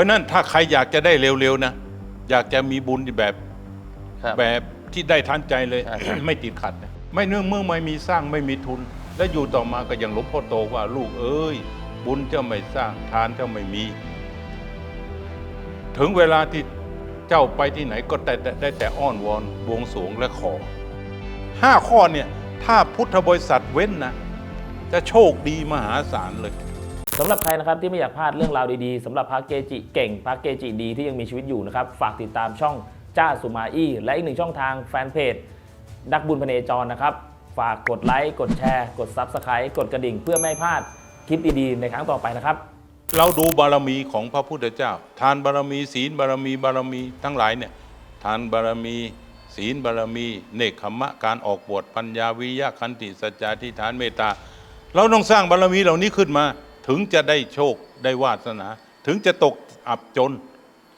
ราะฉะนั้นถ้าใครอยากจะได้เร็วๆนะ อยากจะมีบุญแบบครับ แบบที่ได้ทันใจเลย ใช่ครับ ไม่ติดขัดนะไม่เนื่องเมื่อไม่มีสร้างไม่มีทุน และอยู่ต่อมาก็อย่างหลวงพ่อโตว่าลูกเอ้ย บุญเจ้าไม่สร้างทานเจ้าไม่มี ถึงเวลาที่เจ้าไปที่ไหนก็ได้แต่ได้แต่อ้อนวอนบวงสรวงและขอห้าข้อเนี่ย ถ้าพุทธบริษัทเว้นนะ จะโชคดีมหาศาลเลย สำหรับใครนะครับที่ไม่อยากพลาดเรื่องราวดีๆสำหรับพระเกจิเก่งพระเกจิดีที่ยังมีชีวิตอยู่นะครับฝากติดตามช่องจ้าสุมาอี้และอีกหนึ่งช่องทางแฟนเพจนักบุญพเนจรนะครับ ฝากกดไลค์กดแชร์ กด Subscribe กดกระดิ่งเพื่อไม่ให้พลาดคลิปดีๆ ในครั้งต่อไปนะครับ เราดูบารมีของพระพุทธเจ้า ทานบารมีศีลบารมีบารมีทั้งหลายเนี่ยทานบารมีศีลบารมี เนคขมะการออกบวชปัญญาวิยะขันติสัจจะทิฏฐานเมตตา เราต้องสร้างบารมีเหล่านี้ขึ้นมา ถึงจะได้โชคได้วาสนา ถึงจะตกอับจน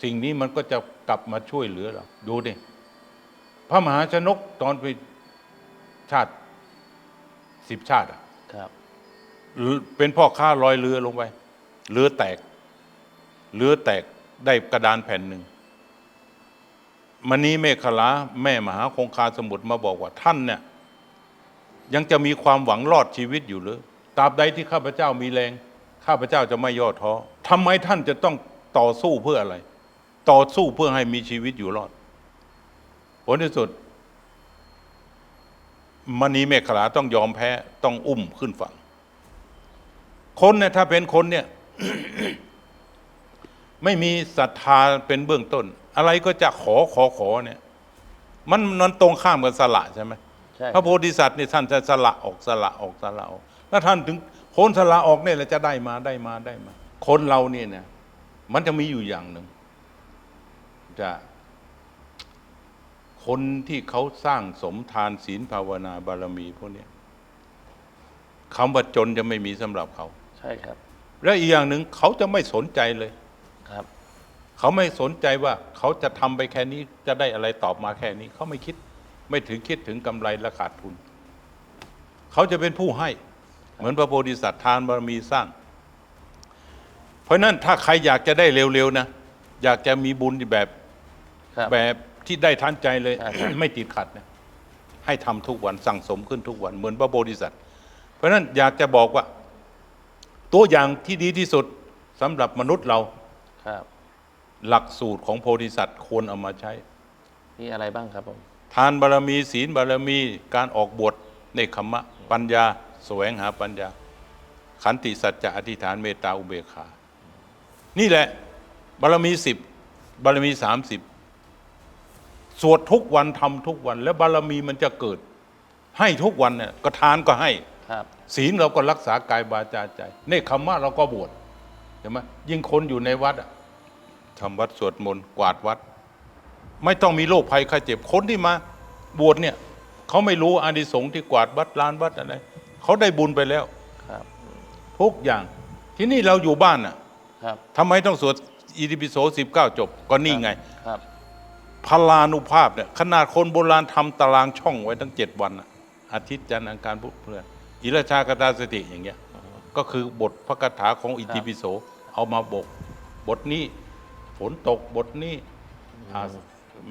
สิ่งนี้มันก็จะกลับมาช่วยเหลือเรา ดูดิพระมหาชนกตอนไปชาติสิบชาติอะครับ เป็นพ่อค้าลอยเรือลงไป เรือแตก เรือแตกได้กระดานแผ่นหนึ่งมณีเมฆลาแม่มหาคงคาสมุทรมาบอกว่าท่านเนี่ยยังจะมีความหวังรอดชีวิตอยู่หรือตราบใดที่ข้าพเจ้ามีแรง ข้าพเจ้าจะไม่ย่อท้อทำไมท่านจะต้องต่อสู้เพื่ออะไร ต่อสู้เพื่อให้มีชีวิตอยู่รอด ผลที่สุดมณีเมฆลาต้องยอมแพ้ต้องอุ้มขึ้นฝั่ง คนเนี่ยถ้าเป็นคนเนี่ย ไม่มีศรัทธาเป็นเบื้องต้น อะไรก็จะขอขอขอเนี่ย มันมันตรงข้ามกับสละใช่ไหมใช่พระโพธิสัตว์นี่ท่านจะสละออกสละออกสละออกแล้วท่านถึง คนสละออกเนี่ยแหละจะได้มาได้มาได้มา คนเราเนี่ยเนี่ยมันจะมีอยู่อย่างหนึ่งจะคนที่เขาสร้างสมทานศีลภาวนาบารมีพวกเนี้ยคำว่าจนจะไม่มีสำหรับเขา ใช่ครับ และอีกอย่างหนึ่งเขาจะไม่สนใจเลยครับ เขาไม่สนใจว่าเขาจะทำไปแค่นี้จะได้อะไรตอบมาแค่นี้ เขาไม่คิด ไม่ถึงคิดถึงกำไรและขาดทุน เขาจะเป็นผู้ให้ เหมือนพระโพธิสัตว์ทานบารมีสร้าง เพราะฉะนั้นถ้าใครอยากจะได้เร็วๆนะ อยากจะมีบุญแบบครับ แบบที่ได้ทันใจเลย ใช่ครับ ไม่ติดขัดนะให้ทำทุกวันสั่งสมขึ้นทุกวัน เหมือนพระโพธิสัตว์เพราะฉะนั้นอยากจะบอกว่า ตัวอย่างที่ดีที่สุดสำหรับมนุษย์เราครับ หลักสูตรของโพธิสัตว์ควรเอามาใช้ มีอะไรบ้างครับผม ทานบารมีศีลบารมีการออกบวชในคขมะปัญญา แสวงหาปัญญา ขันติสัจจะอธิษฐานเมตตาอุเบกขา นี่แหละ บารมีสิบบารมีสามสิบสวดทุกวันทำทุกวัน แล้วบารมีมันจะเกิด ให้ทุกวันเนี่ยก็ทานก็ให้ครับศีลเราก็รักษากายบาจาใจเนคขมะเราก็บวชใช่ไหมยิ่งคนอยู่ในวัดอะทำวัดสวดมนต์กวาดวัด ไม่ต้องมีโรคภัยไข้เจ็บคนที่มา บวชเนี่ยเขาไม่รู้อานิสงส์ที่กวาดวัดลานวัดอะไร เขาได้บุญไปแล้ว ครับ ทุกอย่าง ที่นี่เราอยู่บ้านน่ะครับ ทำไมต้องสวดอิติปิโสสิบเก้าจบ ก็นี่ไง ครับ พลานุภาพเนี่ยขนาดคนโบราณทำตารางช่องไว้ทั้งเจ็ดวันน่ะอาทิตย์จันทร์อังคารพุธพฤหัสอิรชากตาสติอย่างเงี้ย ก็คือบทพระคาถาของอิติปิโสเอามาบก บทนี้ฝนตกบทนี้อ่า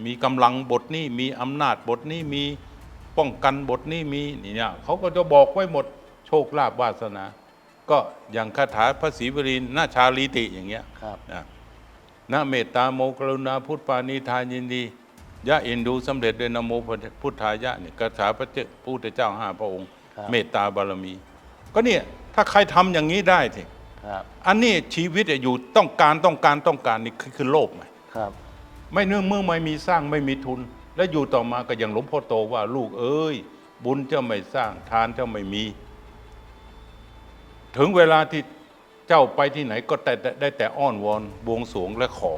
มีกำลังบทนี้มีอำนาจบทนี้มี ป้องกันบทนี้มีนี่เนี่ยเขาก็จะบอกไว้หมดโชคลาภวาสนา ก็อย่างคาถาพระศรีวรีนาชาลีติอย่างเงี้ยครับนะนะเมตตาโมกรุณาพุทธปานีทานยินดียะเอ็นดูสำเร็จด้วยนะโมพุทธายะเนี่ยคาถาพระเจ้าพุทธเจ้าห้าพระองค์ครับเมตตาบารมี ก็เนี่ยถ้าใครทำอย่างนี้ได้ทีครับอันนี้ชีวิตอะอยู่ต้องการต้องการต้องการนี่คือคือโลภไงครับไม่เนื่องเมื่อไม่มีสร้างไม่มีทุน และอยู่ต่อมาก็อย่างหลวงพ่อโตว่าลูกเอ้ย บุญเจ้าไม่สร้างทานเจ้าไม่มี ถึงเวลาที่เจ้าไปที่ไหนก็แต่ได้แต่อ้อนวอนบวงสรวงและขอ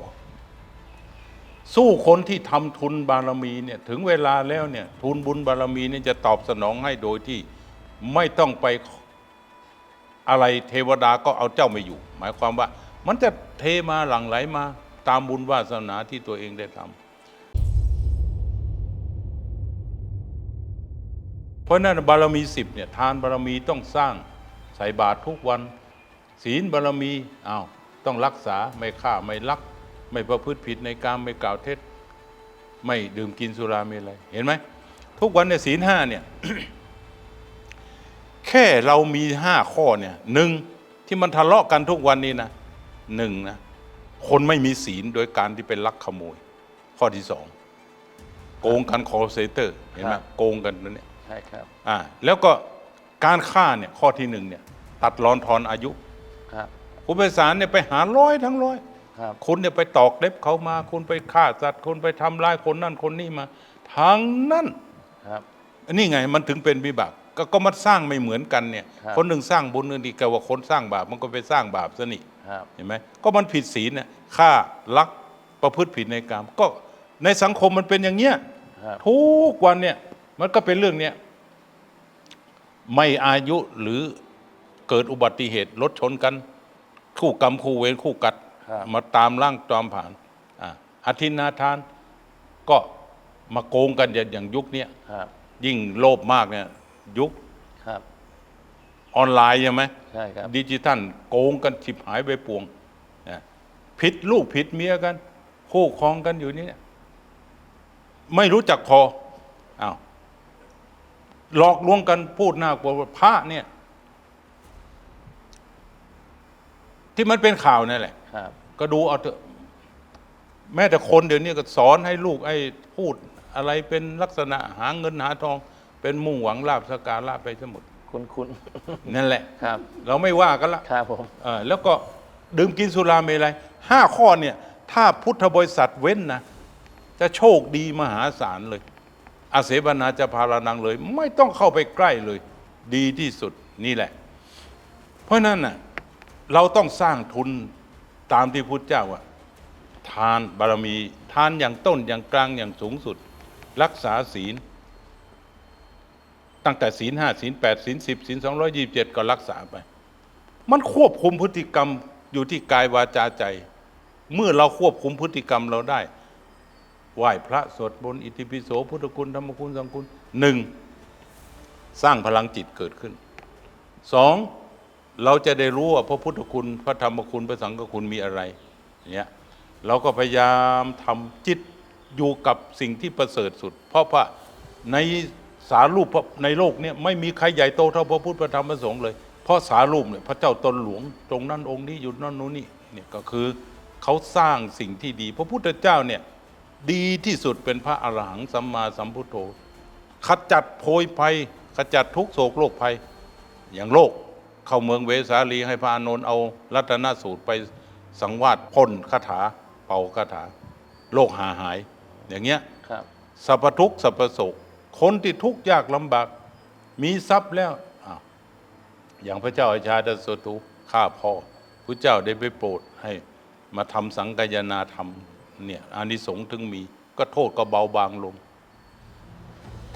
สู้คนที่ทำทุนบารมีเนี่ยถึงเวลาแล้วเนี่ยทุนบุญบารมีเนี่ยจะตอบสนองให้โดยที่ไม่ต้องไปอะไรเทวดาก็เอาเจ้าไม่อยู่ หมายความว่า มันจะเทมาหลั่งไหลมาตามบุญวาสนาที่ตัวเองได้ทำ เพราะนั้นบารมีสิบเนี่ยทานบารมีต้องสร้างใส่บาตรทุกวัน ศีลบารมีอ้าวต้องรักษาไม่ฆ่าไม่ลัก ไม่ประพฤติผิดในการไม่กล่าวเท็จ ไม่ดื่มกินสุราเมลัยเห็นไหมทุกวันเนี่ยศีลห้าเนี่ยแค่เรามีห้าข้อเนี่ยหนึ่งที่มันทะเลาะกันทุกวันนี้นะหนึ่งนะคนไม่มีศีลโดยการที่ไปลักขโมย ข้อที่สองโกงกันคอเซเตอร์เห็นไหมโกงกันนั่นเนี่ย ช่ครับอ่าแล้วก็การฆ่าเนี่ยข้อที่หนึ่งเนี่ยตัดรอนทอนอายุครับ คุณไปศาลเนี่ยไปหาร้อยทั้งร้อยครับคุณเนี่ยไปตอกเล็บเขามา คุณไปฆ่าสัตว์คุณไปทำร้ายคนนั่นคนนี้มาทั้งนั้น ครับนี่ไงมันถึงเป็นวิบากก็ก็มันสร้างไม่เหมือนกันเนี่ยครับ คนหนึ่งสร้างบุญนึงดีกว่าคนสร้างบาปมันก็ไปสร้างบาปซะนี่ครับ เห็นไหมก็มันผิดศีลเนี่ยฆ่าลักประพฤติผิดในกรรมก็ในสังคมมันเป็นอย่างเงี้ยครับ ทุกวันเนี่ยมันก็เป็นเรื่องเนี้ย ไม่อายุหรือเกิดอุบัติเหตุรถชนกัน คู่กรรมคู่เวรคู่กัดครับมาตามร่างตามผ่านอะอธินาทานก็มาโกงกันอย่างอย่างยุคเนี้ยครับยิ่งโลภมากเนี่ยยุคครับออนไลน์ใช่ไหมใช่ครับดิจิทัลโกงกันฉิบหายไปปวงนะผิดลูกผิดเมียกัน คู่ครองกันอยู่นี่เนี่ยไม่รู้จักพออ้าว หลอกลวงกันพูดหน้ากลัวว่าพระเนี่ย ที่มันเป็นข่าวนั่นแหละ ครับ ก็ดูเอาเถอะแม้แต่คนเดี๋ยวนี้ก็สอนให้ลูกไอ้พูดอะไรเป็นลักษณะหาเงินหาทอง เป็นมุ่งหวังลาบสกการะไปทั้งหมดคุณคุณนั่นแหละ ครับ เราไม่ว่ากันละครับผม เออแล้วก็ดื่มกินสุราเมลัยห้าข้อเนี่ย ถ้าพุทธบริษัทเว้นนะ จะโชคดีมหาศาลเลย อาเสบนาจะพารานังเลย ไม่ต้องเข้าไปใกล้เลย ดีที่สุดนี่แหละ เพราะนั้นน่ะเราต้องสร้างทุนตามที่พุทธเจ้าว่าทานบารมี ทานอย่างต้นอย่างกลางอย่างสูงสุด รักษาศีล ตั้งแต่ศีลห้าศีลแปดศีลสิบศีลสองร้อยี่สิบเจ็ดก็รักษาไป มันควบคุมพฤติกรรมอยู่ที่กายวาจาใจ เมื่อเราควบคุมพฤติกรรมเราได้ ไหว้พระสวดบนอิติปิโสพุทธคุณธรรมคุณสังคุณหนึ่งสร้างพลังจิตเกิดขึ้นสองเราจะได้รู้ว่าพระพุทธคุณพระธรรมคุณพระสังฆคุณมีอะไรเงี้ยเราก็พยายามทำจิตอยู่กับสิ่งที่ประเสริฐสุด เพราะว่าในสารูปในโลกเนี่ยไม่มีใครใหญ่โตเท่าพระพุทธพระธรรมพระสงฆ์เลย เพราะสารูปเนี่ยพระเจ้าตนหลวงตรงนั้นองค์นี้อยู่นั่นนู้นนี่เนี่ยก็คือเขาสร้างสิ่งที่ดี พระพุทธเจ้าเนี่ย ดีที่สุดเป็นพระอรหังสัมมาสัมพุทโธขจัดโพยภัยขจัดทุกโศกโรคภัย อย่างโลกเข้าเมืองเวสาลีให้พระอานนท์เอารัตนสูตรไปสังวาสพ่นคาถา เป่าคาถา โลกหาหาย อย่างเงี้ยครับสรรพทุกข์สรรพโศกคนที่ทุกข์ยากลำบากมีทรัพย์แล้วอ้าวอย่างพระเจ้าอาชาดสตุข้าพ่อพระเจ้าได้ไปโปรดให้มาทำสังกายนาธรรม เนี่ยอานิสงส์ถึงมี ก็โทษก็เบาบางลง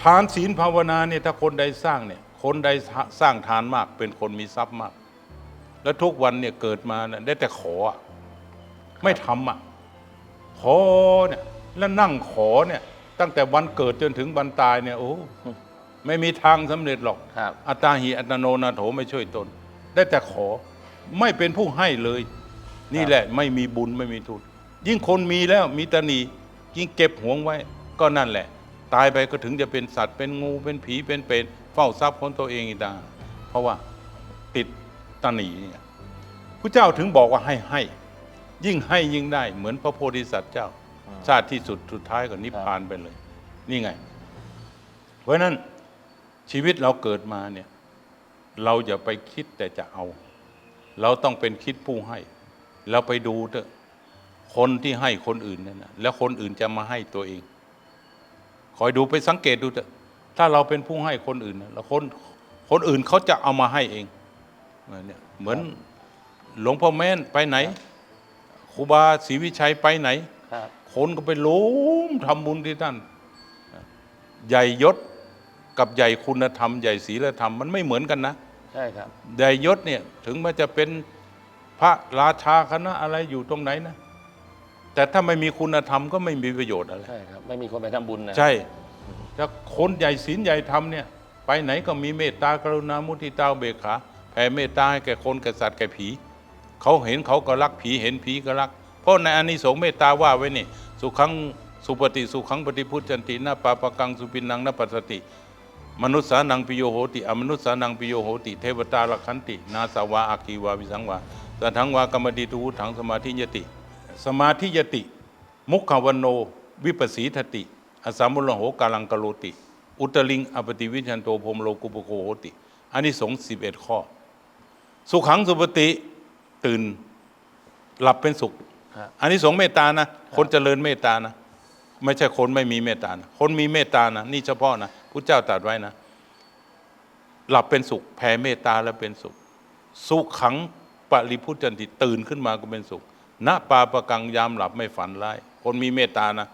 ทานศีลภาวนาเนี่ยถ้าคนใดสร้างเนี่ยคนใดสร้างทานมากเป็นคนมีทรัพย์มาก แล้วทุกวันเนี่ยเกิดมาเนี่ยได้แต่ขออะไม่ทำอะขอเนี่ยแล้วนั่งขอเนี่ยตั้งแต่วันเกิดจนถึงวันตายเนี่ยโอ้ไม่มีทางสำเร็จหรอกครับอัตตาหิอัตโนนาโถไม่ช่วยตน ได้แต่ขอไม่เป็นผู้ให้เลย นี่แหละไม่มีบุญไม่มีทุน ยิ่งคนมีแล้วมีตาหนียิ่งเก็บหวงไว้ก็นั่นแหละ ตายไปก็ถึงจะเป็นสัตว์เป็นงูเป็นผีเป็นเป็ดเฝ้าทรัพย์ของตัวเองอีกต่างเพราะว่าติดตาหนีเนี่ยพระเจ้าถึงบอกว่าให้ให้ ยิ่งให้ยิ่งได้ เหมือนพระโพธิสัตว์เจ้า ชาติที่สุดสุดท้ายก็นิพพานไปเลย นี่ไง เพราะนั้นชีวิตเราเกิดมาเนี่ยเราอย่าไปคิดแต่จะเอา เราต้องเป็นคิดผู้ให้ เราไปดูเถอะ คนที่ให้คนอื่นนั่นนะแล้วคนอื่นจะมาให้ตัวเอง คอยดูไปสังเกตดูเถอะถ้าเราเป็นผู้ให้คนอื่นนะแล้วคนคนอื่นเขาจะเอามาให้เองเนี่ยเหมือนหลวงพ่อแม่นไปไหนครูบาศรีวิชัยไปไหนครับคนก็ไปล้มทำบุญที่ท่านใหญ่ยศกับใหญ่คุณธรรม ใหญ่ศีลธรรมมันไม่เหมือนกันนะใช่ครับใหญ่ยศเนี่ยถึงมันจะเป็นพระราชาคณะอะไรอยู่ตรงไหนนะ แต่ถ้าไม่มีคุณธรรมก็ไม่มีประโยชน์อะไร ใช่ครับ ไม่มีคนไปทำบุญนะ ใช่ถ้าคนใหญ่ศีลใหญ่ธรรมเนี่ย ไปไหนก็มีเมตตากรุณามุทิตาอุเบกขาแผ่เมตตาให้แก่คนแก่สัตว์แก่ผี เขาเห็นเขาก็รักผีเห็นผีก็รัก เพราะในอานิสงส์เมตตาว่าไว้นี่ สุขังสุปฏิสุขังปฏิพุทธันตินาปาปะกังสุปินังนาปัสสติ มนุษย์สานังปิโยโหติ อมนุษย์สานังปิโยโหติ เทวตาลคันติ นาสาวาอาคีวาวิสังวาสัทธังวากรรมติทูถังสมาธิยติ สมาธิยติ มุขวันโน วิปสีทติอสามุลโหกาลังกโลติ อุตลิงอปติวิชันโตพรหมโลกุปโคโหติอันนี้สงส์สิบเอ็ดข้อ สุขังสุปติตื่นหลับเป็นสุขครับอันนี้สงส์เมตตานะ คนเจริญเมตตานะ ไม่ใช่คนไม่มีเมตตานะ คนมีเมตตานะ นี่เฉพาะนะพุทธเจ้าตรัสไว้นะ หลับเป็นสุข แผ่เมตตาแล้วเป็นสุข สุขขังปริพุทธันติตื่นขึ้นมาก็เป็นสุข ณปาประกังยามหลับไม่ฝันร้าย คนมีเมตตานะ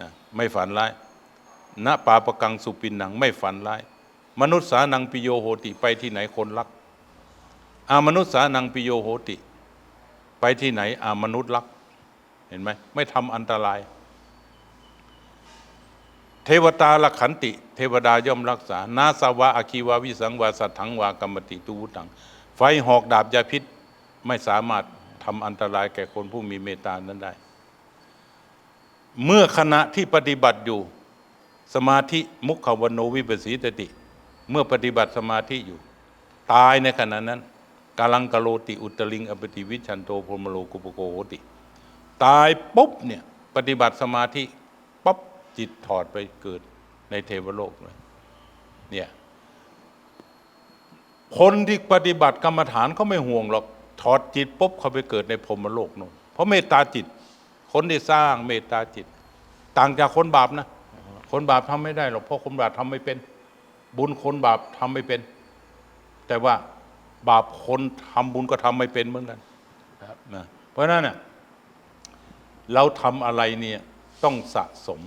นะไม่ฝันร้ายณปาประกังสุปินหนังไม่ฝันร้าย มนุษย์สานังปิโยโหติไปที่ไหนคนรัก อามนุษย์สานังปิโยโหติ ไปที่ไหนอามนุษย์รัก เห็นไหมไม่ทำอันตราย เทวตาละขันติ เทวดาย่อมรักษา นาสาวะอาคีวาวิสังวาสัทถังวากรรมติตูวุตัง ไฟหอกดาบยาพิษไม่สามารถ ทำอันตรายแก่คนผู้มีเมตตานั้นได้ เมื่อขณะที่ปฏิบัติอยู่สมาธิมุขวันโนวิปสีตติ เมื่อปฏิบัติสมาธิอยู่ ตายในขณะนั้นกาลังกโลติอุตลิงอปติวิชันโตพรมโลกุปโกโหติ ตายปุ๊บเนี่ยปฏิบัติสมาธิปั๊บจิตถอดไปเกิดในเทวโลกเลยเนี่ยคนที่ปฏิบัติกรรมฐานเขาไม่ห่วงหรอก ถอดจิตปุ๊บเขาไปเกิดในพรมโลกนู่นเพราะเมตตาจิต คนที่สร้างเมตตาจิต ต่างจากคนบาปนะ คนบาปทำไม่ได้หรอกเพราะคนบาปทำไม่เป็น บุญคนบาปทำไม่เป็น แต่ว่าบาปคนทำบุญก็ทำไม่เป็นเหมือนกันนะเพราะฉะนั้นเน่ยเราทำอะไรเนี่ยต้องสะสม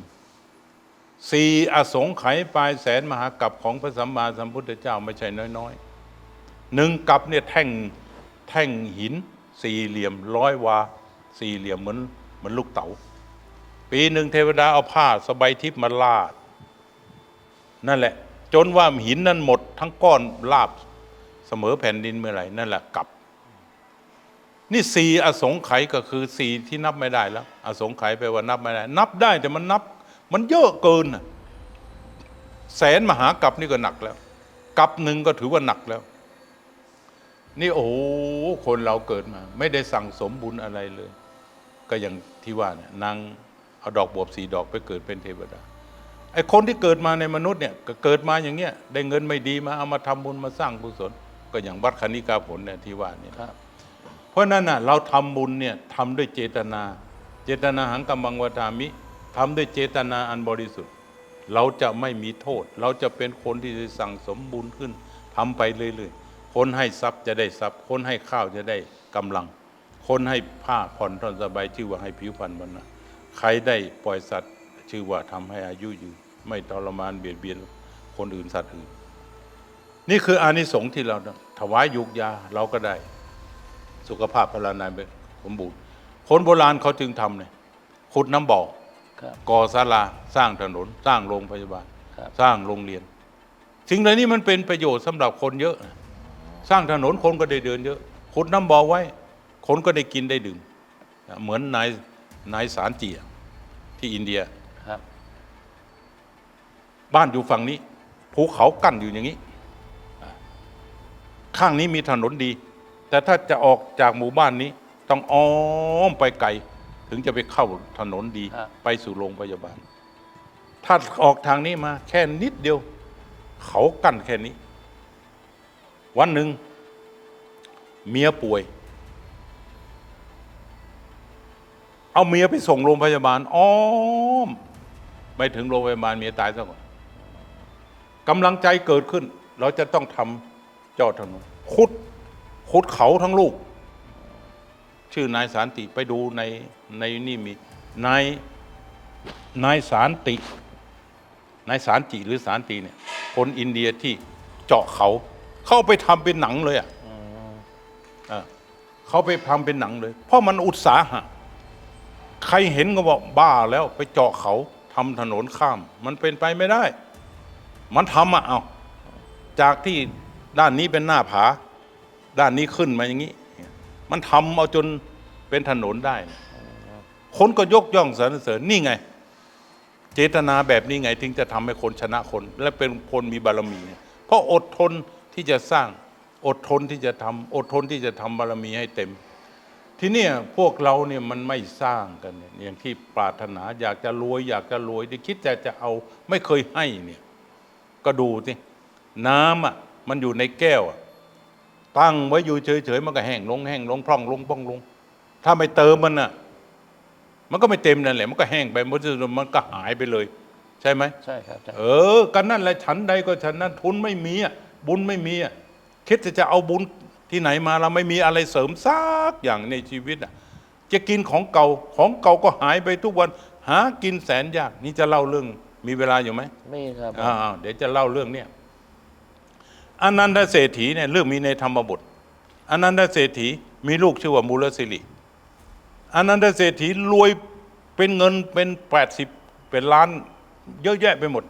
สี่อสงไขยปลายแสนมหากัปของพระสัมมาสัมพุทธเจ้าไม่ใช่น้อยๆหนึ่งกับเนี่ยแท่ง แท่งหินสี่เหลี่ยมร้อยวา สี่เหลี่ยมเหมือนเหมือนลูกเต๋า ปีหนึ่งเทวดาเอาผ้าสบายทิพย์มาลาด นั่นแหละ จนว่าหินนั้นหมดทั้งก้อนลาบเสมอแผ่นดินเมื่อไหร่นั่นแหละกลับ นี่สี่อสงไขยก็คือสี่ที่นับไม่ได้แล้ว อสงไขยแปลว่านับไม่ได้ นับได้แต่มันนับ มันเยอะเกินแสนมหากรัปนี่ก็หนักแล้วกับหนึ่งก็ถือว่าหนักแล้ว นี่โอ้โหคนเราเกิดมา ไม่ได้สั่งสมบุญอะไรเลย ก็อย่างที่ว่าเนี่ยนางเอาดอกบวบสีดอกไปเกิดเป็นเทวดาไอ้คนที่เกิดมาในมนุษย์เนี่ยก็เกิดมาอย่างเงี้ยได้เงินไม่ดีมาเอามาทำบุญมาสร้างกุศลก็อย่างวัดคณิกาผลเนี่ยที่ว่าเนี่ยครับ เพราะฉะนั้นน่ะเราทำบุญเนี่ยทำด้วยเจตนา เจตนาหังกัมมังวทามิทำด้วยเจตนาอันบริสุทธิ์ เราจะไม่มีโทษ เราจะเป็นคนที่จะสั่งสมบุญขึ้นทำไปเรื่อยๆ คนให้ทรัพย์จะได้ทรัพย์ คนให้ข้าวจะได้กำลัง คนให้ผ้าผ่อนทนสบายชื่อว่าให้ผิวพรรณบรรณะใครได้ปล่อยสัตว์ ชื่อว่าทำให้อายุยืนไม่ทรมานเบียดเบียนคนอื่นสัตว์อื่น นี่คืออานิสงส์ที่เราถวายยุกยาเราก็ได้ สุขภาพพลานามัยสมบูรณ์คนโบราณเขาจึงทำเนี่ยขุดน้ำบ่อครับก่อศาลาสร้างถนน สร้างโรงพยาบาลครับสร้างโรงเรียนสิ่งเหล่านี้มันเป็นประโยชน์สำหรับคนเยอะนะ สร้างถนนคนก็ได้เดินเยอะขุดน้ำบ่อไว้ คนก็ได้กินได้ดื่มนะเหมือนนายนายสารจีอะที่อินเดียครับ บ้านอยู่ฝั่งนี้ภูเขากั้นอยู่อย่างนี้อ่าข้างนี้มีถนนดี แต่ถ้าจะออกจากหมู่บ้านนี้ ต้องอ้อมไปไกล ถึงจะไปเข้าถนนดีครับไปสู่โรงพยาบาล ถ้าออกทางนี้มา แค่นิดเดียว เขากั้นแค่นี้ วันหนึ่งเมียป่วย เอาเมียไปส่งโรงพยาบาลอ้อมไปถึงโรงพยาบาลเมียตายซะก่อนกำลังใจเกิดขึ้น เราจะต้องทำเจาะถนนขุดขุดเขาทั้งลูก ชื่อนายสารติไปดูในในนี่มีนายนายสารตินายสารจิหรือสารติเนี่ยคนอินเดียที่เจาะเขา เข้าไปทำเป็นหนังเลยอะอะเขาไปทำเป็นหนังเลย เพราะมันอุตสาหะ ใครเห็นก็บอกบ้าแล้วไปเจาะเขาทำถนนข้าม มันเป็นไปไม่ได้ มันทำอะเอาจากที่ด้านนี้เป็นหน้าผา ด้านนี้ขึ้นมาอย่างนี้ มันทำเอาจนเป็นถนนได้เนี่ยคนก็ยกย่องสรรเสริญนี่ไง เจตนาแบบนี้ไงถึงจะทำให้คนชนะคน และเป็นคนมีบารมีเนี่ยเพราะอดทน ที่จะสร้างอดทนที่จะทำอดทนที่จะทำบารมีให้เต็ม ทีเนี้ยพวกเราเนี่ยมันไม่สร้างกันเนี่ยอย่างที่ปรารถนาอยากจะรวย อยากจะรวยที่คิดแต่จะเอาไม่เคยให้เนี่ยก็ดูสิน้ำอะมันอยู่ในแก้วอะตั้งไว้อยู่เฉยๆมันก็แห้งลงแห้งลงพร่องลงพร่องลง ถ้าไม่เติมมันอะมันก็ไม่เต็มนั่นแหละมันก็แห้งไปมันก็มันก็หายไปเลย ใช่ไหมใช่ครับใช่เออกันนั่นแหละฉันใดก็ฉันนั้นทุนไม่มีอะ บุญไม่มีอะคิดจะจะเอาบุญที่ไหนมาเราไม่มีอะไรเสริมซักอย่างในชีวิตอะจะกินของเก่าของเก่าก็หายไปทุกวัน หากินแสนยากนี่จะเล่าเรื่องมีเวลาอยู่ไหมมีครับอ่าๆเดี๋ยวจะเล่าเรื่องเนี้ยอนันตเศรษฐีเนี่ยเรื่องมีในธรรมบทอนันตเศรษฐีมีลูกชื่อว่ามูลสิริอนันตเศรษฐีรวยเป็นเงินเป็นแปดสิบเป็นล้าน เยอะแยะไปหมด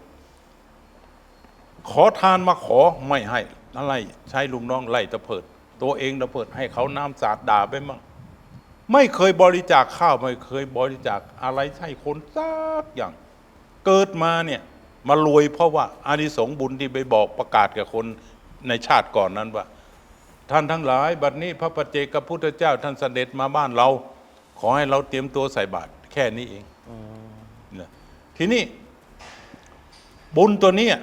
ขอทานมาขอไม่ให้อะไรใช้ลุงน้องไล่ตะเพิด ตัวเองตะเพิดให้เขาน้ำสาดด่าไปมั่งไม่เคยบริจาคข้าวไม่เคยบริจาคอะไรให้คนสักอย่าง เกิดมาเนี่ยมารวยเพราะว่าอานิสงส์บุญที่ไปบอกประกาศกับคนในชาติก่อนนั้นว่า ท่านทั้งหลาย บัดนี้พระปัจเจกพุทธเจ้าท่านเสด็จมาบ้านเรา ขอให้เราเตรียมตัวใส่บาตรแค่นี้เองนะทีนี้บุญตัวเนี้ย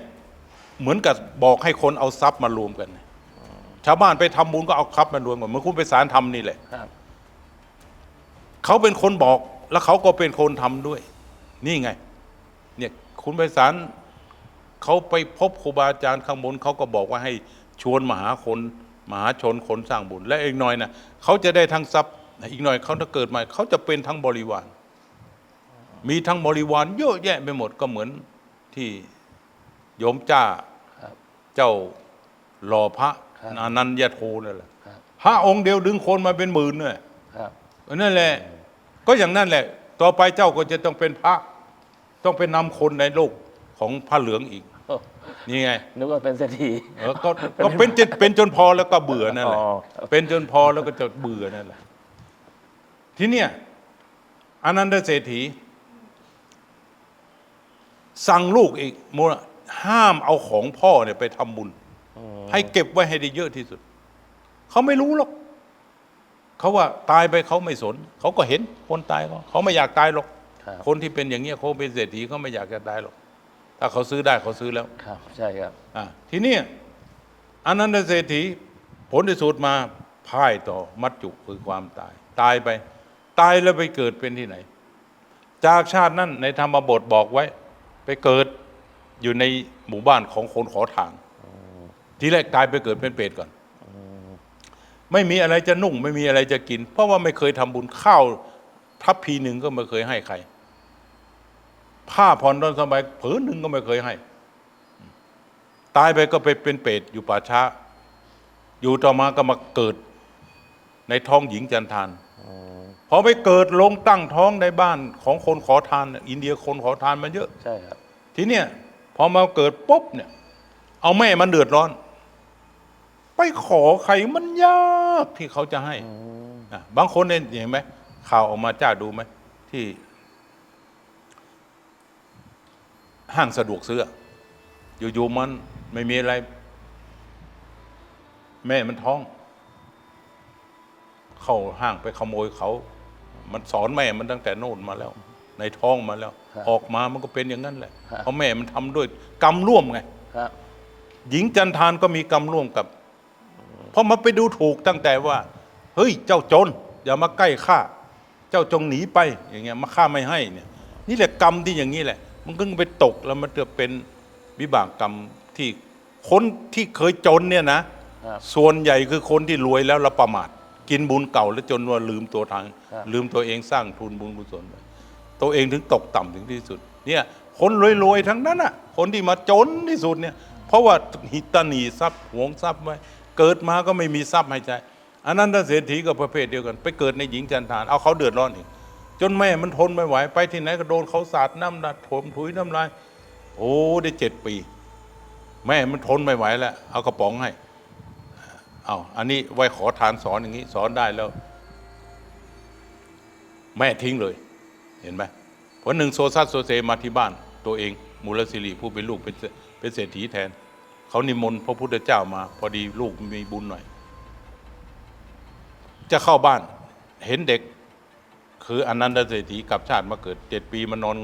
เหมือนกับบอกให้คนเอาทรัพย์มารวมกัน ชาวบ้านไปทำบุญก็เอาทรัพย์มารวมกันเหมือนคุณไปสารทำนี่แหละครับเขาเป็นคนบอกแล้วเขาก็เป็นคนทำด้วย นี่ไง เนี่ยคุณไปสารเขาไปพบครูบาอาจารย์ข้างบนเขาก็บอกว่าให้ชวนมหาคนมหาชนคนสร้างบุญ และอีกหน่อยนะเขาจะได้ทั้งทรัพย์อีกหน่อยเขาถ้าเกิดมาเขาจะเป็นทั้งบริวาร มีทั้งบริวารเยอะแยะไปหมดก็เหมือนที่โยมจ้าครับ เจ้าหล่อพระครับอนันยโทนั่นแหละครับ พระองค์เดียวดึงคนมาเป็นหมื่นเลยครับ นั่นแหละ ก็อย่างนั้นแหละ ต่อไปเจ้าก็จะต้องเป็นพระ ต้องเป็นนำคนในโลกของพระเหลืองอีก โอ้นี่ไง นึกว่าเป็นเศรษฐี เออก็ก็เป็นจนเป็นจนพอแล้วก็เบื่อนั่นแหละ อ๋อ เป็นจนพอแล้วก็จะเบื่อนั่นแหละ ทีเนี้ยอนันตเศรษฐี สั่งลูกอีกโมนะ ห้ามเอาของพ่อเนี่ยไปทำบุญ ให้เก็บไว้ให้ได้เยอะที่สุด เขาไม่รู้หรอกเขาว่าตายไปเขาไม่สน เขาก็เห็นคนตายเขาเขาไม่อยากตายหรอกครับคนที่เป็นอย่างเงี้ยเขาเป็นเศรษฐีเขาไม่อยากจะตายหรอก ถ้าเขาซื้อได้เขาซื้อแล้ว ครับ ใช่ครับอะทีเนี้ยอนันตเศรษฐีผลที่สุดมาพ่ายต่อมัจจุคือความตาย ตายไป ตายแล้วไปเกิดเป็นที่ไหน จากชาตินั้นในธรรมบทบอกไว้ ไปเกิด อยู่ในหมู่บ้านของคนขอทานทีแรกตายไปเกิดเป็นเปรตก่อน ไม่มีอะไรจะนุ่ง ไม่มีอะไรจะกิน เพราะว่าไม่เคยทำบุญข้าวทัพพีหนึ่งก็ไม่เคยให้ใคร ผ้าผ่อนตอนสมัยผืนหนึ่งก็ไม่เคยให้ ตายไปก็ไปเป็นเปรตอยู่ป่าช้า อยู่ต่อมาก็มาเกิด ในท้องหญิงจันทานพอไปเกิดลงตั้งท้องในบ้านของคนขอทานเนี่ยอินเดียคนขอทานมันเยอะ ใช่ครับ ทีเนี้ยพ อมาเกิดปุ๊บเนี่ย เอาแม่มันเดือดร้อน ไปขอใครมันยากที่เขาจะให้อะบางคนเนี่ยเห็นไหมข่าวออกมาจ้าดูไหมที่ ห้างสะดวกซื้ออะอยู่ๆมันไม่มีอะไร แม่มันท้อง เข้าห้างไปขโมยเขา มันสอนแม่มันตั้งแต่โน่นมาแล้ว ในท้องมาแล้ว ครับออกมามันก็เป็นอย่างนั้นแหละครับ เพราะแม่มันทำด้วยกรรมร่วมไง ครับ หญิงจันทานก็มีกรรมร่วมกับ เพราะมันไปดูถูกตั้งแต่ว่า เฮ้ยเจ้าโจรอย่ามาใกล้ข้าเจ้าจงหนีไปอย่างเงี้ยมาข้าไม่ให้เนี่ย นี่แหละกรรมที่อย่างนี้แหละ มันก็ไปตกแล้วมันจะเป็นวิบากกรรมที่คนที่เคยจนเนี่ยนะครับ ส่วนใหญ่คือคนที่รวยแล้วละประมาท กินบุญเก่าแล้วจนว่าลืมตัวทางครับลืมตัวเองสร้างทุนบุญกุศลไว้ ตัวเองถึงตกต่ำถึงที่สุดเนี่ยคนรวยๆทั้งนั้นอะคนที่มาจนที่สุดเนี่ยเพราะว่าหิตนีทรัพย์หวงทรัพย์ไว้เกิดมาก็ไม่มีทรัพย์ให้ใจอันนั้นถ้าเศรษฐีก็ประเภทเดียวกัน ไปเกิดในหญิงจันทานเอาเขาเดือดร้อนอีกจนแม่มันทนไม่ไหวไปที่ไหนก็โดนเขาสาดน้ำดัดถมถุยน้ำลายโอ้ได้เจ็ดปี แม่มันทนไม่ไหวแล้วเอากระป๋องให้เอาอันนี้ไว้ขอทานสอนอย่างนี้ สอนได้แล้ว แม่ทิ้งเลย เห็นไหมผลหนึ่งโซซัสโซเซมาที่บ้านตัวเอง มูลสิริผู้เป็นลูกเป็นเศเป็นเศรษฐีแทน เขานิมนต์พระพุทธเจ้ามา พอดีลูกมีบุญหน่อย จะเข้าบ้านเห็นเด็ก คืออนันตเศรษฐีกับชาติมาเกิดเจ็ดปีมานอน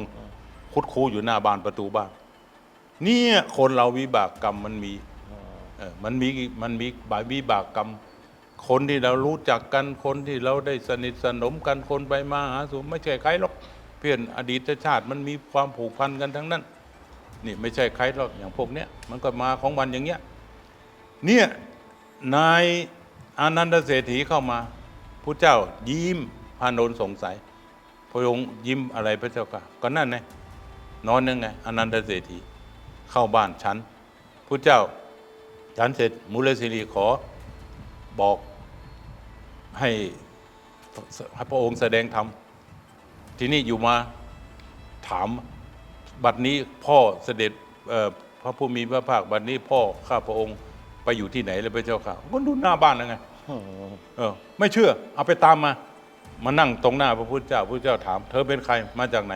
คุดคูอยู่หน้าบ้านประตูบ้านเนี่ยคนเราวิบากกรรมมันมีมันมีมันมีบาวิบากกรรม คนที่เรารู้จักกันคนที่เราได้สนิทสนมกันคนไปมาหาสู่ไม่ใช่ใครหรอกเพื่อนอดีตชาติมันมีความผูกพันกันทั้งนั้น นี่ไม่ใช่ใครหรอกอย่างพวกเนี้ยมันก็มาของมันอย่างเงี้ยเนี่ยนายอนันตเศรษฐีเข้ามาผู้เจ้ายิ้มพานนสงสัยพระองค์ยิ้มอะไรพระเจ้าค่ะก็นั่นไงนอนยังไงอนันตเศรษฐีเข้าบ้านฉันผู้เจ้าฉันเสร็จมูลสิริขอ บอกให้ให้พระองค์แสดงธรรมทีนี้อยู่มาถามบัดนี้พ่อเสด็จเอ่อพระผู้มีพระภาคบัดนี้พ่อข้าพระองค์ไปอยู่ที่ไหนเลยพระเจ้าค่ะก็ดูหน้าบ้านแล้วไงเออ ไม่เชื่อ เอาไปตามมา มานั่งตรงหน้าพระพุทธเจ้าพระพุทธเจ้าถาม เธอเป็นใครมาจากไหน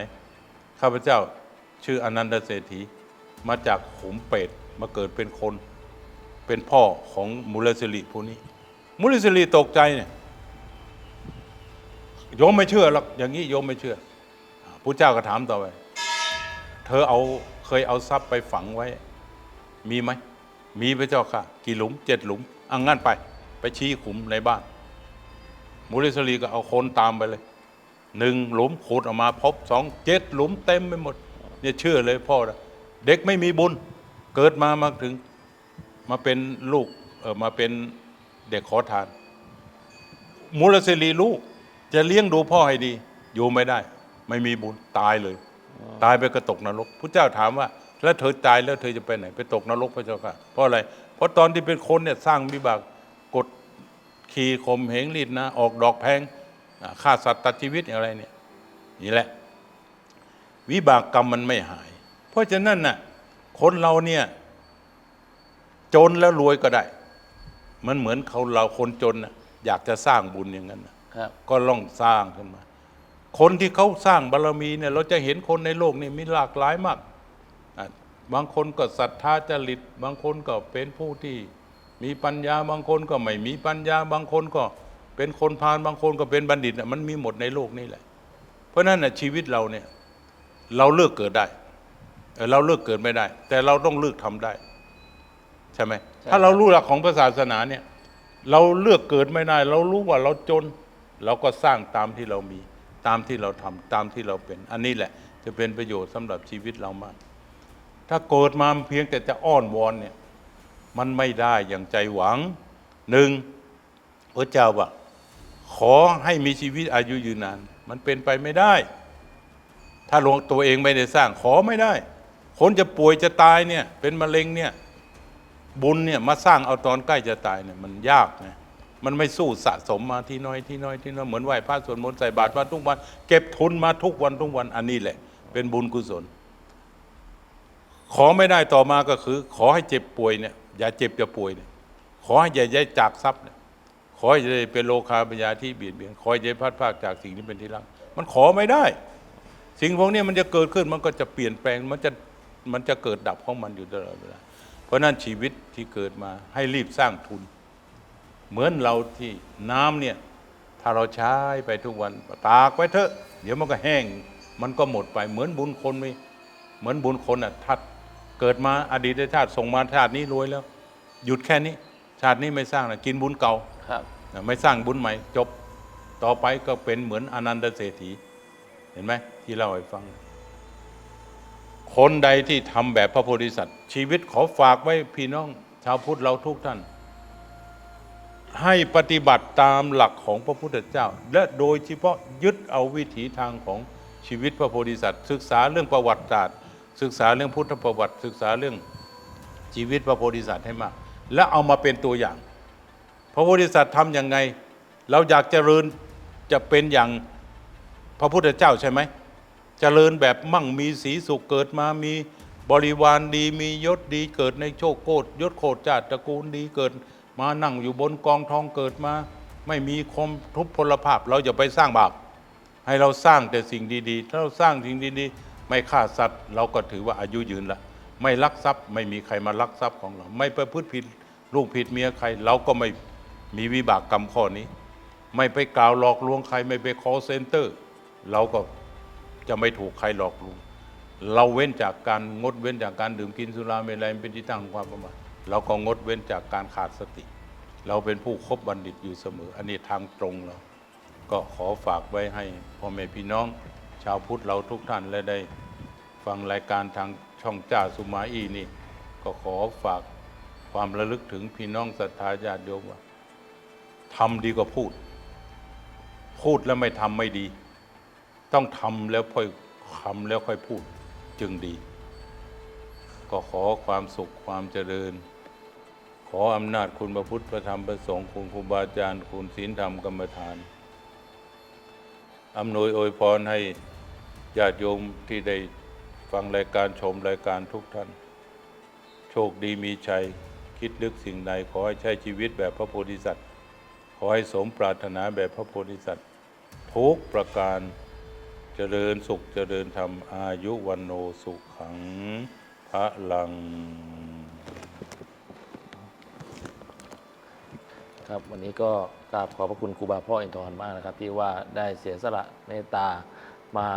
ข้าพเจ้าชื่ออนันตเศรษฐี มาจากขุมเป็ดมาเกิดเป็นคน เป็นพ่อของมูลสิริผู้นี้ มูลิสิริตกใจเนี่ยโยมไม่เชื่อหรอกอย่างนี้โยมไม่เชื่อพระเจ้าก็ถามต่อไปเธอเอาเคยเอาทรัพย์ไปฝังไว้ มีไหมมีพระเจ้าค่ะ กี่หลุมเจ็ดหลุมอังงั้นไป ไปชี้ขุมในบ้านมูลิสลีก็เอาคนตามไปเลยหนึ่งหลุมขุดออกมาพบสองเจ็ดหลุมเต็มไปหมด เนี่ยเชื่อเลยพ่อนะเด็กไม่มีบุญ เกิดมามาถึง มาเป็นลูกเออมาเป็น เด็กขอทานมูลสิรีลูก จะเลี้ยงดูพ่อให้ดี อยู่ไม่ได้ ไม่มีบุญตายเลย ตายไปก็ตกนรกพระเจ้าถามว่า แล้วเธอตายแล้วเธอจะไปไหน ไปตกนรกพระเจ้าค่ะเพราะอะไร เพราะตอนที่เป็นคนเนี่ยสร้างวิบากกดขี่ข่มเหงรีดนะ ออกดอกแพงฆ่าสัตว์ตัดชีวิตอะไรเนี่ยนี่แหละ วิบากกรรมมันไม่หาย เพราะฉะนั้นน่ะคนเราเนี่ยจนแล้วรวยก็ได้ มันเหมือนเขาเราคนจนน่ะอยากจะสร้างบุญอย่างนั้นน่ะครับ ก็ล่องสร้างขึ้นมา คนที่เขาสร้างบารมีเนี่ยเราจะเห็นคนในโลกนี่มีหลากหลายมากอะบางคนก็ศรัทธาจริต บางคนก็เป็นผู้ที่มีปัญญาบางคนก็ไม่มีปัญญาบางคนก็เป็นคนพาลบางคนก็เป็นบัณฑิตน่ะมันมีหมดในโลกนี่แหละ เพราะฉะนั้นน่ะชีวิตเราเนี่ยเราเลือกเกิดได้เออเราเลือกเกิดไม่ได้ แต่เราต้องเลือกทำได้ ใช่ไหมใช่ถ้าเรารู้หลักของพระศาสนาเนี่ย เราเลือกเกิดไม่ได้ เรารู้ว่าเราจน เราก็สร้างตามที่เรามีตามที่เราทำตามที่เราเป็น อันนี้แหละจะเป็นประโยชน์สำหรับชีวิตเรามาก ถ้าเกิดมาเพียงแต่จะอ้อนวอนเนี่ย มันไม่ได้อย่างใจหวังหนึ่งพระเจ้าว่าขอให้มีชีวิตอายุยืนนาน มันเป็นไปไม่ได้ ถ้าหลวงตัวเองไม่ได้สร้างขอไม่ได้ คนจะป่วยจะตายเนี่ย เป็นมะเร็งเนี่ย บุญเนี่ยมาสร้างเอาตอนใกล้จะตายเนี่ยมันยากนะมันไม่สู้สะสมมาที่น้อยที่น้อยที่น้อยเหมือนไหว้พระสวดมนต์ใส่บาตรมาทุกวัน เก็บทุนมาทุกวันทุกวันอันนี้แหละ เป็นบุญกุศล ขอไม่ได้ต่อมาก็คือ ขอให้เจ็บป่วยเนี่ยอย่าเจ็บอย่าป่วยเนี่ยขอให้อย่าได้จากทรัพย์เนี่ยขอให้อย่าได้เป็นโลคาปัญญาที่เบียดเบียนขอให้ได้พลาดพลาดจากสิ่งที่เป็นที่รัก มันขอไม่ได้ สิ่งพวกนี้มันจะเกิดขึ้นมันก็จะเปลี่ยนแปลงมันจะมันจะเกิดดับของมันอยู่ตลอดเวลา เพราะฉะนั้นชีวิตที่เกิดมาให้รีบสร้างทุน เหมือนเราที่น้ำเนี่ย ถ้าเราใช้ไปทุกวันตากไว้เถอะ เดี๋ยวมันก็แห้ง มันก็หมดไปเหมือนบุญคนไม่เหมือนบุญคนอะทัดเกิดมาอดีตชาติส่งมาชาตินี้รวยแล้ว หยุดแค่นี้ ชาตินี้ไม่สร้างนะกินบุญเก่าครับนะไม่สร้างบุญใหม่จบต่อไปก็เป็นเหมือนอนันตเศรษฐี เห็นไหมที่เล่าให้ฟัง คนใดที่ทำแบบพระโพธิสัตว์ ชีวิตขอฝากไว้พี่น้อง ชาวพุทธเราทุกท่าน ให้ปฏิบัติตามหลักของพระพุทธเจ้า และโดยเฉพาะยึดเอาวิถีทางของชีวิตพระโพธิสัตว์ ศึกษาเรื่องประวัติศาสตร์ ศึกษาเรื่องพุทธประวัติ ศึกษาเรื่องชีวิตพระโพธิสัตว์ให้มาก และเอามาเป็นตัวอย่าง พระโพธิสัตว์ทำยังไง เราอยากเจริญจะเป็นอย่างพระพุทธเจ้าใช่ไหม เจริญแบบมั่งมีสีสุขเกิดมามีบริวารดีมียศดีเกิดในโชคโคตรยศโคตรจาตระกูลดีเกิด มานั่งอยู่บนกองทองเกิดมา ไม่มีคมทุพพลภาพ เราจะไปสร้างบาปให้เราสร้างแต่สิ่งดีๆ ถ้าเราสร้างสิ่งดีๆ ไม่ฆ่าสัตว์ เราก็ถือว่าอายุยืนละไม่ลักทรัพย์ไม่มีใครมาลักทรัพย์ของเรา ไม่ประพฤติผิดลูกผิดเมียใคร เราก็ไม่มีวิบากกรรมข้อนี้ ไม่ไปกล่าวหลอกลวงใครไม่ไป call center เราก็ จะไม่ถูกใครหลอกลวงเราเว้นจากการงดเว้นจากการดื่มกินสุราเมลัยเป็นที่ตั้งของความประมาทเราก็งดเว้นจากการขาดสติ เราเป็นผู้คบบัณฑิตอยู่เสมอ อันนี้ทางตรงเราก็ขอฝากไว้ให้พ่อแม่พี่น้อง ชาวพุทธเราทุกท่านและได้ ฟังรายการทางช่องจ้าสุมาอีนี่ ก็ขอฝากความระลึกถึงพี่น้องศรัทธาญาติโยมว่าทำดีกว่าพูด พูดแล้วไม่ทำไม่ดี ต้องทำแล้วค่อยทำแล้วค่อยพูดจึงดี ก็ขอความสุขความเจริญ ขออำนาจคุณพระพุทธพระธรรมพระสงฆ์คุณครูบาอาจารย์คุณศีลธรรมกรรมฐานอำนวยอวยพรให้ญาติโยมที่ได้ฟังรายการชมรายการทุกท่าน โชคดีมีชัย คิดลึกสิ่งใดขอให้ใช้ชีวิตแบบพระโพธิสัตว์ ขอให้สมปรารถนาแบบพระโพธิสัตว์ทุกประการ จริญสุขเจริญธรรมอายุวันโนสุขังพระลัง ครับวันนี้ก็กราบขอพระคุณครูบาพ่ออินทรมากนะครับ ที่ว่าได้เสียสละเมตตามา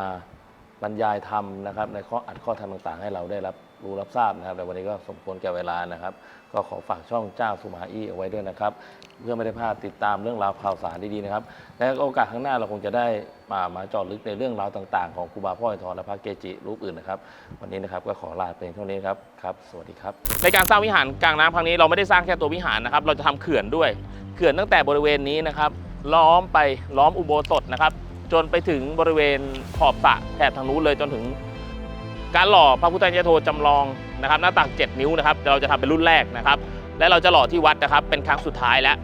บรรยายธรรมนะครับ ในข้ออัดข้อธรรมต่างๆ ให้เราได้รับรู้รับทราบนะครับแต่วันนี้ก็สมควรแก่เวลานะครับ ก็ขอฝากช่องเจ้าสุมาอี้เอาไว้ด้วยนะครับ เพื่อไม่ได้พลาดติดตามเรื่องราวข่าวสารดีๆนะครับ และโอกาสข้างหน้าเราคงจะได้มามาเจาะลึกในเรื่องราวต่าง ๆ ของครูบาพ่ออินทรและพระเกจิรูปอื่นนะครับ วันนี้นะครับก็ขอลาไปเท่านี้ครับครับ สวัสดีครับ ในการสร้างวิหารกลางน้ำครั้งนี้เราไม่ได้สร้างแค่ตัววิหารนะครับ เราจะทำเขื่อนด้วย เขื่อนตั้งแต่บริเวณนี้นะครับ ล้อมไปล้อมอุโบสถนะครับ จนไปถึงบริเวณขอบสระแถบทางนู้นเลยจนถึง การหล่อพระพุทธยโทจำลองนะครับหน้าตัก 7 นิ้วนะครับเราจะทำเป็นรุ่นแรกนะครับและเราจะหล่อที่วัดนะครับเป็นครั้งสุดท้ายแล้ว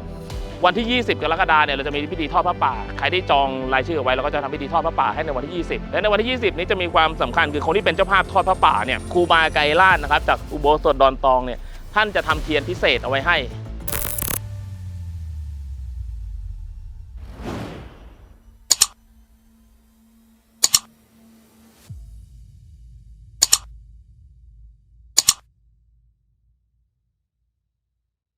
วันที่ 20 กรกฎาคมเนี่ยเราจะมีพิธีทอดพระป่า ใครที่จองรายชื่อเอาไว้เราก็จะทำพิธีทอดพระป่าให้ในวันที่ 20 และในวันที่ 20 นี้จะมีความสำคัญคือคนที่เป็นเจ้าภาพทอดพระป่าเนี่ยครูบาไกรลาดนะครับจากอุโบสถดอนตองเนี่ยท่านจะทำเทียนพิเศษเอาไว้ให้